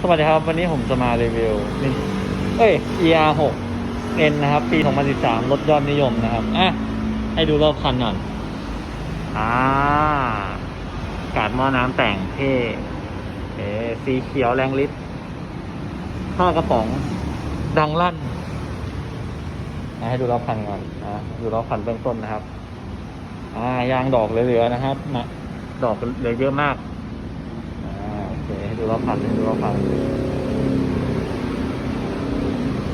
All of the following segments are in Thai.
สวัสดีครับ วันนี้ผมจะมารีวิวนี่เอ้ย ER 6 N นะครับ ปี 2013 รถยอดนิยมนะครับ อะ ให้ดูรอบคันก่อนอ่ากาดหม้อน้ำแต่งเท่เอ๋สีเขียวแรงลิฟท่อกระป๋อง ดังลั่นอะให้ดูรอบคันก่อนอะดูรอบคันเบื้องต้นนะครับ อ่ายางดอกเหลือๆนะครับนะดอกเหลือเยอะมากอ่าโอเคให้ ดูรอบพันดูรอบพัน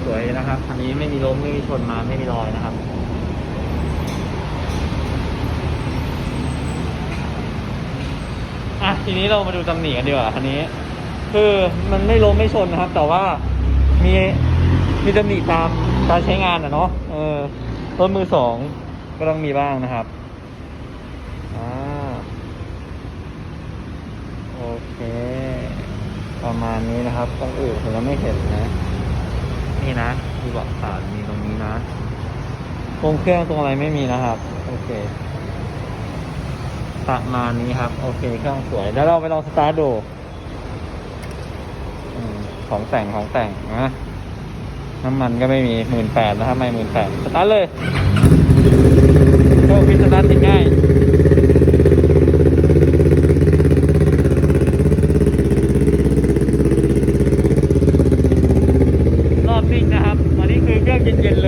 สวยนะครับอันนี้ไม่มีล้มไม่มีชนมาไม่มีรอยนะครับอะทีนี้เรามาดูตำหนิกันดีกว่าคันนี้ คือมันไม่ล้มไม่ชนนะครับ แต่ว่ามีมีตำหนิตามการใช้งานอะเนาะเออรถมือสองก็ต้องมีบ้างนะครับอ่าโอเค ประมาณนี้นะครับตรงอื่นผมยังไม่เห็นนะ นี่นะมีเบาะขาดมีตรงนี้นะตรงเครื่องตรงอะไรไม่มีนะครับ โอเคประมาณนี้ครับ โอเคเครื่องสวย แล้วเราไปลองสตาร์ทดูอืมของแต่งของแต่งนะน้ำมันก็ไม่มีหมื่นแปดนะครับไม่หมื่นแปดสตาร์ทเลยโชคพิสตาร์ทติดง่าย மெடிக்கல்